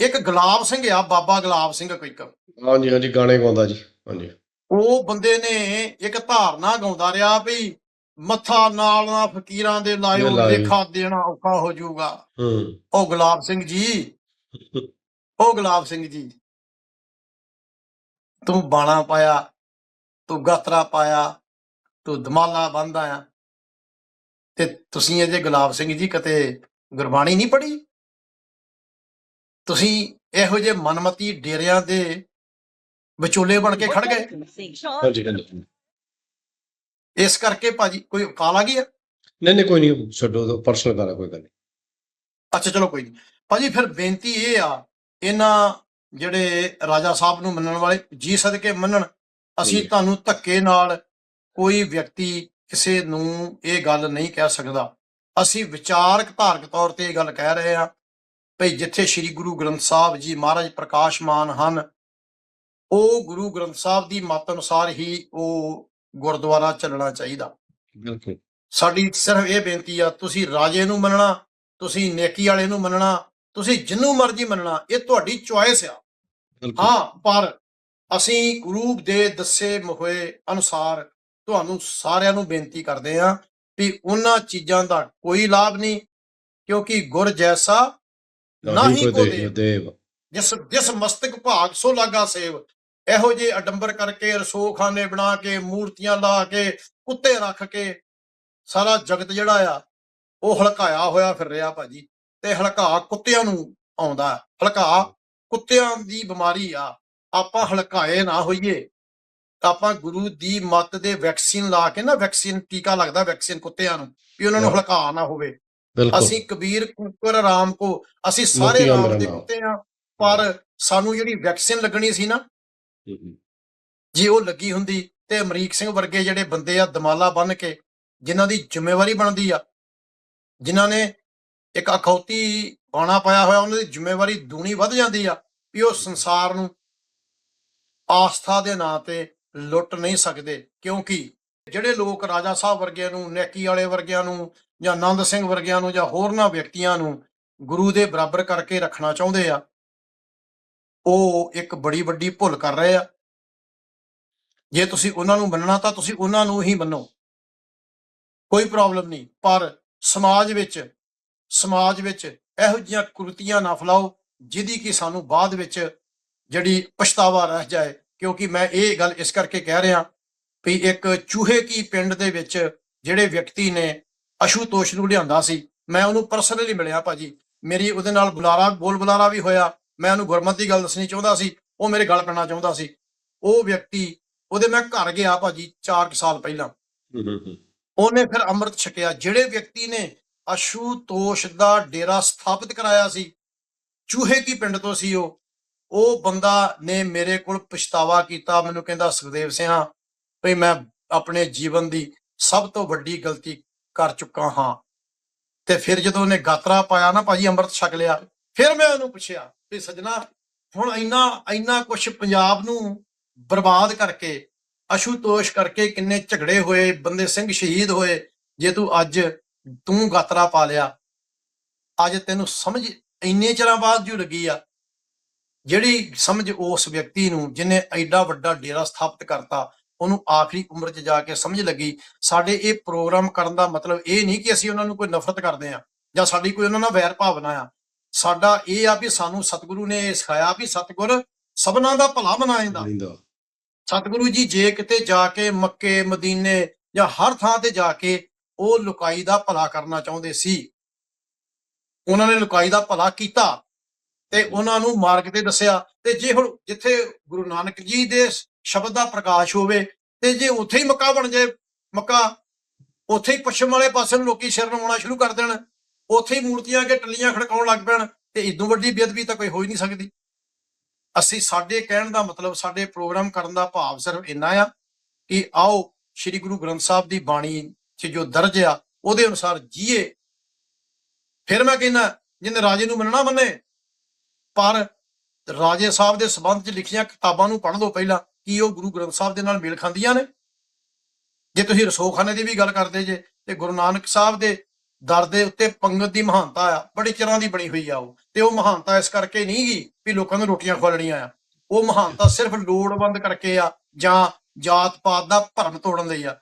ਇੱਕ ਗੁਲਾਬ ਸਿੰਘ ਆ ਬਾਬਾ ਗੁਲਾਬ ਸਿੰਘ ਕੋਈ ਇੱਕ। ਹਾਂਜੀ ਹਾਂਜੀ ਗਾਣੇ ਗਾਉਂਦਾ ਜੀ ਹਾਂਜੀ। ਉਹ ਬੰਦੇ ਨੇ ਇੱਕ ਧਾਰਨਾ ਗਾਉਂਦਾ ਰਿਹਾ ਵੀ ਮੱਥਾ ਨਾਲ ਨਾ ਫਕੀਰਾਂ ਦੇ ਲਾਇਓ। ਲੇਖਾ ਦੇਣਾ ਔਖਾ ਹੋ ਜਾਊਗਾ। ਹੂੰ। ਉਹ ਗੁਲਾਬ ਸਿੰਘ ਜੀ ਉਹ ਗੁਲਾਬ ਸਿੰਘ ਜੀ ਤੂੰ ਬਾਣਾ ਪਾਇਆ ਤੂੰ ਗਾਤਰਾ ਪਾਇਆ ਤੂੰ ਦਮਾਲਾ ਬੰਦਾ ਆ। ਤੇ ਤੁਸੀਂ ਅਜੇ ਗੁਲਾਬ ਸਿੰਘ ਜੀ ਕਤੇ ਗੁਰਬਾਣੀ ਨਹੀਂ ਪੜ੍ਹੀ? ਤੁਸੀਂ ਇਹੋ ਜਿਹੇ ਮਨਮਤੀ ਡੇਰਿਆਂ ਦੇ ਵਿਚੋਲੇ ਬਣ ਕੇ ਖੜ ਗਏ? ਹਾਂਜੀ ਹਾਂਜੀ ਇਸ ਕਰਕੇ ਭਾਜੀ ਕੋਈ ਕਾਲ ਆ ਗਈ ਆ? ਨਹੀਂ ਨਹੀਂ ਕੋਈ ਨਹੀਂ ਛੱਡੋ ਪਰਸਨਲ ਕਰਾ ਕੋਈ ਗੱਲ ਨਹੀਂ। ਅੱਛਾ ਚਲੋ ਕੋਈ ਨਹੀਂ। ਭਾਜੀ ਫਿਰ ਬੇਨਤੀ ਇਹ ਆ ਇਹਨਾਂ ਜਿਹੜੇ ਰਾਜਾ ਸਾਹਿਬ ਨੂੰ ਮੰਨਣ ਵਾਲੇ ਜੀ ਸਦਕੇ ਮੰਨਣ ਅਸੀਂ ਜੀ। ਤੁਹਾਨੂੰ ਧੱਕੇ ਨਾਲ ਕੋਈ ਵਿਅਕਤੀ ਕਿਸੇ ਨੂੰ ਇਹ ਗੱਲ ਨਹੀਂ ਕਹਿ ਸਕਦਾ। ਅਸੀਂ ਵਿਚਾਰਕ ਧਾਰਕ ਤੌਰ ਤੇ ਇਹ ਗੱਲ ਕਹਿ ਰਹੇ ਆ ਭਈ ਜਿੱਥੇ ਸ੍ਰੀ ਗੁਰੂ ਗ੍ਰੰਥ ਸਾਹਿਬ ਜੀ ਮਹਾਰਾਜ ਪ੍ਰਕਾਸ਼ਮਾਨ ਹਨ ਉਹ ਗੁਰੂ ਗ੍ਰੰਥ ਸਾਹਿਬ ਦੀ ਮੱਤ ਅਨੁਸਾਰ ਹੀ ਉਹ ਗੁਰਦੁਆਰਾ ਚੱਲਣਾ ਚਾਹੀਦਾ। ਬਿਲਕੁਲ। ਸਾਡੀ ਸਿਰਫ ਇਹ ਬੇਨਤੀ ਆ ਤੁਸੀਂ ਰਾਜੇ ਨੂੰ ਮੰਨਣਾ ਤੁਸੀਂ ਨੇਕੀ ਵਾਲੇ ਨੂੰ ਮੰਨਣਾ ਤੁਸੀਂ ਜਿੰਨੂੰ ਮਰਜ਼ੀ ਮੰਨਣਾ ਇਹ ਤੁਹਾਡੀ ਚੁਆਇਸ ਆ। ਹਾਂ ਪਰ ਅਸੀਂ ਗੁਰੂ ਦੇ ਦੱਸੇ ਹੋਏ ਅਨੁਸਾਰ ਤੁਹਾਨੂੰ ਸਾਰਿਆਂ ਨੂੰ ਬੇਨਤੀ ਕਰਦੇ ਹਾਂ ਵੀ ਉਹਨਾਂ ਚੀਜ਼ਾਂ ਦਾ ਕੋਈ ਲਾਭ ਨਹੀਂ ਕਿਉਂਕਿ ਗੁਰ ਜੈਸਾ ਨਾਹੀ ਕੋ ਦੇਵ। ਜਿਸ ਜਿਸ ਮਸਤਕ ਭਾਗ ਸੋ ਲਾਗਾ ਸੇਵ ਇਹੋ ਜੇ ਅਡੰਬਰ ਕਰਕੇ ਰਸੋਖਾਨੇ ਬਣਾ ਕੇ ਮੂਰਤੀਆਂ ਲਾ ਕੇ ਕੁੱਤੇ ਰੱਖ ਕੇ ਸਾਰਾ ਜਗਤ ਜਿਹੜਾ ਆ ਉਹ ਹਲਕਾਇਆ ਹੋਇਆ ਫਿਰ ਰਿਹਾ ਭਾਜੀ। ਤੇ ਹਲਕਾ ਕੁੱਤਿਆਂ ਨੂੰ ਆਉਂਦਾ। ਹਲਕਾ ਕੁੱਤਿਆਂ ਦੀ ਬਿਮਾਰੀ ਆ। ਆਪਾਂ ਹਲਕਾਏ ਨਾ ਹੋਈਏ। ਆਪਾਂ ਗੁਰੂ ਦੀ ਮੱਤ ਦੇ ਵੈਕਸੀਨ ਲਾ ਕੇ ਨਾ ਵੈਕਸੀਨ ਟੀਕਾ ਲੱਗਦਾ ਵੈਕਸੀਨ ਕੁੱਤਿਆਂ ਨੂੰ ਵੀ ਉਹਨਾਂ ਨੂੰ। ਹਲਕਾ ਨਾ ਹੋਵੇ। ਅਸੀਂ ਕਬੀਰ ਕੁਕਰ ਰਾਮ ਕੋ ਅਸੀਂ ਸਾਰੇ ਰਾਮ ਦੇ। ਕੁੱਤੇ ਆ ਪਰ ਸਾਨੂੰ ਜਿਹੜੀ ਵੈਕਸੀਨ ਲੱਗਣੀ ਸੀ ਨਾ। ਜੇ ਉਹ ਲੱਗੀ ਹੁੰਦੀ ਤੇ ਅਮਰੀਕ ਸਿੰਘ ਵਰਗੇ ਜਿਹੜੇ ਬੰਦੇ ਆ ਦਮਾਲਾ ਬੰਨ ਕੇ ਜਿਨ੍ਹਾਂ ਦੀ ਜ਼ਿੰਮੇਵਾਰੀ ਬਣਦੀ ਆ ਜਿਨ੍ਹਾਂ ਨੇ ਇੱਕ ਅਖੌਤੀ ਬਾਣਾ ਪਾਇਆ ਹੋਇਆ ਉਹਨਾਂ ਦੀ ਜ਼ਿੰਮੇਵਾਰੀ ਦੂਣੀ ਵੱਧ ਜਾਂਦੀ ਆ ਵੀ ਉਹ ਸੰਸਾਰ ਨੂੰ ਆਸਥਾ ਦੇ ਨਾਂ ਤੇ ਲੁੱਟ ਨਹੀਂ ਸਕਦੇ ਕਿਉਂਕਿ ਜਿਹੜੇ ਲੋਕ ਰਾਜਾ ਸਾਹਿਬ ਵਰਗਿਆਂ ਨੂੰ ਨੈਕੀ ਵਾਲੇ ਵਰਗਿਆਂ ਨੂੰ ਜਾਂ ਆਨੰਦ ਸਿੰਘ ਵਰਗਿਆਂ ਨੂੰ ਜਾਂ ਹੋਰਨਾਂ ਵਿਅਕਤੀਆਂ ਨੂੰ ਗੁਰੂ ਦੇ ਬਰਾਬਰ ਕਰਕੇ ਰੱਖਣਾ ਚਾਹੁੰਦੇ ਆ, ਉਹ ਇੱਕ ਬੜੀ ਵੱਡੀ ਭੁੱਲ ਕਰ ਰਹੇ ਆ। ਜੇ ਤੁਸੀਂ ਉਹਨਾਂ ਨੂੰ ਮੰਨਣਾ ਤਾਂ ਤੁਸੀਂ ਉਹਨਾਂ ਨੂੰ ਹੀ ਮੰਨੋ। ਕੋਈ ਪ੍ਰੋਬਲਮ ਨਹੀਂ, ਪਰ ਸਮਾਜ ਵਿੱਚ ਸਮਾਜ ਵਿੱਚ ਇਹੋ ਜਿਹੀਆਂ ਕੁਰਤੀਆਂ ਨਾ ਫਲਾਓ, ਜਿਹਦੀ ਕਿ ਸਾਨੂੰ ਬਾਅਦ ਵਿੱਚ ਜਿਹੜੀ ਪਛਤਾਵਾ ਰਹਿ ਜਾਏ, ਕਿਉਂਕਿ ਮੈਂ ਇਹ ਗੱਲ ਇਸ ਕਰਕੇ ਕਹਿ ਰਿਹਾ ਵੀ ਇੱਕ ਚੂਹੇ ਕੀ ਪਿੰਡ ਦੇ ਵਿੱਚ ਜਿਹੜੇ ਵਿਅਕਤੀ ਨੇ ਅਸ਼ੂਤੋਸ਼ ਨੂੰ ਲਿਆਂਦਾ ਸੀ। ਮੈਂ ਉਹਨੂੰ ਪਰਸਨਲੀ ਮਿਲਿਆ ਭਾਜੀ। ਮੇਰੀ ਉਹਦੇ ਨਾਲ ਬੁਲਾਰਾ ਬੋਲ ਬੁਲਾਰਾ ਵੀ ਹੋਇਆ। ਮੈਂ ਉਹਨੂੰ ਗੁਰਮਤਿ ਦੀ ਗੱਲ ਦੱਸਣੀ ਚਾਹੁੰਦਾ ਸੀ। ਉਹ ਮੇਰੇ ਗੱਲ ਪੈਣਾ ਚਾਹੁੰਦਾ ਸੀ। ਉਹ ਵਿਅਕਤੀ ਉਹਦੇ ਮੈਂ ਘਰ ਗਿਆ ਭਾਜੀ 4 ਸਾਲ ਪਹਿਲਾਂ। ਉਹਨੇ ਫਿਰ ਅੰਮ੍ਰਿਤ ਛਕਿਆ। ਜਿਹੜੇ ਵਿਅਕਤੀ ਨੇ ਅਸ਼ੂਤੋਸ਼ ਦਾ ਡੇਰਾ ਸਥਾਪਿਤ ਕਰਾਇਆ ਸੀ ਚੂਹੇ ਕੀ ਪਿੰਡ ਤੋਂ ਸੀ ਉਹ? ਉਹ ਬੰਦਾ ਨੇ ਮੇਰੇ ਕੋਲ ਪਛਤਾਵਾ ਕੀਤਾ। ਮੈਨੂੰ ਕਹਿੰਦਾ ਸੁਖਦੇਵ ਸਿਆ ਭਈ ਮੈਂ ਆਪਣੇ ਜੀਵਨ ਦੀ ਸਭ ਤੋਂ ਵੱਡੀ ਗਲਤੀ ਕਰ ਚੁੱਕਾ ਹਾਂ। ਤੇ ਫਿਰ ਜਦੋਂ ਉਹਨੇ ਗਾਤਰਾ ਪਾਇਆ ਨਾ ਭਾਜੀ, ਅੰਮ੍ਰਿਤ ਛਕ ਲਿਆ, ਫਿਰ ਮੈਂ ਉਹਨੂੰ ਪੁੱਛਿਆ ਵੀ ਸਜਣਾ, ਹੁਣ ਇੰਨਾ ਇੰਨਾ ਕੁਝ ਪੰਜਾਬ ਨੂੰ ਬਰਬਾਦ ਕਰਕੇ, ਅਸ਼ੂਤੋਸ਼ ਕਰਕੇ ਕਿੰਨੇ ਝਗੜੇ ਹੋਏ, ਬੰਦੇ ਸਿੰਘ ਸ਼ਹੀਦ ਹੋਏ, ਜੇ ਤੂੰ ਅੱਜ ਤੂੰ ਗਾਤਰਾ ਪਾ ਲਿਆ। ਅੱਜ ਤੈਨੂੰ ਸਮਝ ਇੰਨੇ ਚਿਰਾਂ ਬਾਅਦ ਜੂ ਲੱਗੀ ਆ। ਜਿਹੜੀ ਸਮਝ ਉਸ ਵਿਅਕਤੀ ਨੂੰ ਜਿਨੇ ਐਡਾ ਵੱਡਾ ਡੇਰਾ ਸਥਾਪਿਤ ਕਰਤਾ ਉਹਨੂੰ ਆਖਰੀ ਉਮਰ 'ਚ ਜਾ ਕੇ ਸਮਝ ਲੱਗੀ। ਸਾਡੇ ਇਹ ਪ੍ਰੋਗਰਾਮ ਕਰਨ ਦਾ ਮਤਲਬ ਇਹ ਨਹੀਂ ਕਿ ਅਸੀਂ ਉਹਨਾਂ ਨੂੰ ਕੋਈ ਨਫ਼ਰਤ ਕਰਦੇ ਆ ਜਾਂ ਸਾਡੀ ਕੋਈ ਉਹਨਾਂ ਨਾਲ ਵੈਰ ਭਾਵਨਾ ਆ। ਸਾਡਾ ਇਹ ਆ ਵੀ ਸਾਨੂੰ ਸਤਿਗੁਰੂ ਨੇ ਸਿਖਾਇਆ ਵੀ ਸਤਿਗੁਰ ਸਭਨਾਂ ਦਾ ਭਲਾ ਬਣਾਏਂਦਾ ਸਤਿਗੁਰੂ ਜੀ ਜੇ ਕਿਤੇ ਜਾ ਕੇ ਮੱਕੇ ਮਦੀਨੇ ਜਾਂ ਹਰ ਥਾਂ ਤੇ ਜਾ ਕੇ ਉਹ ਲੁਕਾਈ ਦਾ ਭਲਾ ਕਰਨਾ ਚਾਹੁੰਦੇ ਸੀ। ਉਹਨਾਂ ਨੇ ਲੁਕਾਈ ਦਾ ਭਲਾ ਕੀਤਾ। ਤੇ ਉਹਨਾਂ ਨੂੰ ਮਾਰਗ ਤੇ ਦੱਸਿਆ, ਤੇ ਜੇ ਹੁਣ ਜਿੱਥੇ ਗੁਰੂ ਨਾਨਕ ਜੀ ਦੇ ਸ਼ਬਦ ਦਾ ਪ੍ਰਕਾਸ਼ ਹੋਵੇ, ਤੇ ਜੇ ਉੱਥੇ ਹੀ ਮੱਕਾ ਬਣ ਜਾਏ, ਮੱਕਾ, ਉੱਥੇ ਹੀ ਪੱਛਮ ਵਾਲੇ ਪਾਸੇ ਨੂੰ ਲੋਕੀ ਸ਼ਰਨ ਆਉਣਾ ਸ਼ੁਰੂ ਕਰ ਦੇਣ, ਉੱਥੇ ਹੀ ਮੂਰਤੀਆਂ ਕੇ ਟੱਲੀਆਂ ਖੜਕਾਉਣ ਲੱਗ ਪੈਣ, ਤੇ ਇਦੋਂ ਵੱਡੀ ਬੇਅਦਬੀ ਤਾਂ ਕੋਈ ਹੋ ਹੀ ਨਹੀਂ ਸਕਦੀ। ਅਸੀਂ ਸਾਡੇ ਕਹਿਣ ਦਾ ਮਤਲਬ, ਸਾਡੇ ਪ੍ਰੋਗਰਾਮ ਕਰਨ ਦਾ ਭਾਵ ਸਿਰਫ ਇੰਨਾ ਆ ਕਿ ਆਓ ਸ੍ਰੀ ਗੁਰੂ ਗ੍ਰੰਥ ਸਾਹਿਬ ਦੀ ਬਾਣੀ 'ਚ ਜੋ ਦਰਜ ਆ, ਉਹਦੇ ਅਨੁਸਾਰ ਜੀਏ। ਫਿਰ ਮੈਂ ਕਹਿੰਦਾ ਜਿਹਨੇ ਰਾਜੇ ਨੂੰ ਮੰਨਣਾ ਮੰਨੇ ਪਰ ਰਾਜੇ ਸਾਹਿਬ ਦੇ ਸੰਬੰਧ 'ਚ ਲਿਖੀਆਂ ਕਿਤਾਬਾਂ ਨੂੰ ਪੜ੍ਹ ਲਓ ਪਹਿਲਾਂ, ਕੀ ਉਹ ਗੁਰੂ ਗ੍ਰੰਥ ਸਾਹਿਬ ਦੇ ਨਾਲ ਮੇਲ ਖਾਂਦੀਆਂ ਨੇ। ਜੇ ਤੁਸੀਂ ਰਸੋਖਾਨੇ ਦੀ ਵੀ ਗੱਲ ਕਰਦੇ ਜੇ, ਤੇ ਗੁਰੂ ਨਾਨਕ ਸਾਹਿਬ ਦੇ ਦਰ ਦੇ ਉੱਤੇ ਪੰਗਤ ਦੀ ਮਹਾਨਤਾ ਆ, ਬੜੀ ਚਿਰਾਂ ਦੀ ਬਣੀ ਹੋਈ ਆ ਉਹ। ਤੇ ਉਹ ਮਹਾਨਤਾ ਇਸ ਕਰਕੇ ਨਹੀਂ ਗਈ ਵੀ ਲੋਕਾਂ ਨੂੰ ਰੋਟੀਆਂ ਖਵਾਲਣੀਆਂ ਆ। ਉਹ ਮਹਾਨਤਾ ਸਿਰਫ ਲੋੜਵੰਦ ਕਰਕੇ ਆ, ਜਾਂ ਜਾਤ ਪਾਤ ਦਾ ਭਰਮ ਤੋੜਨ ਲਈ ਆ।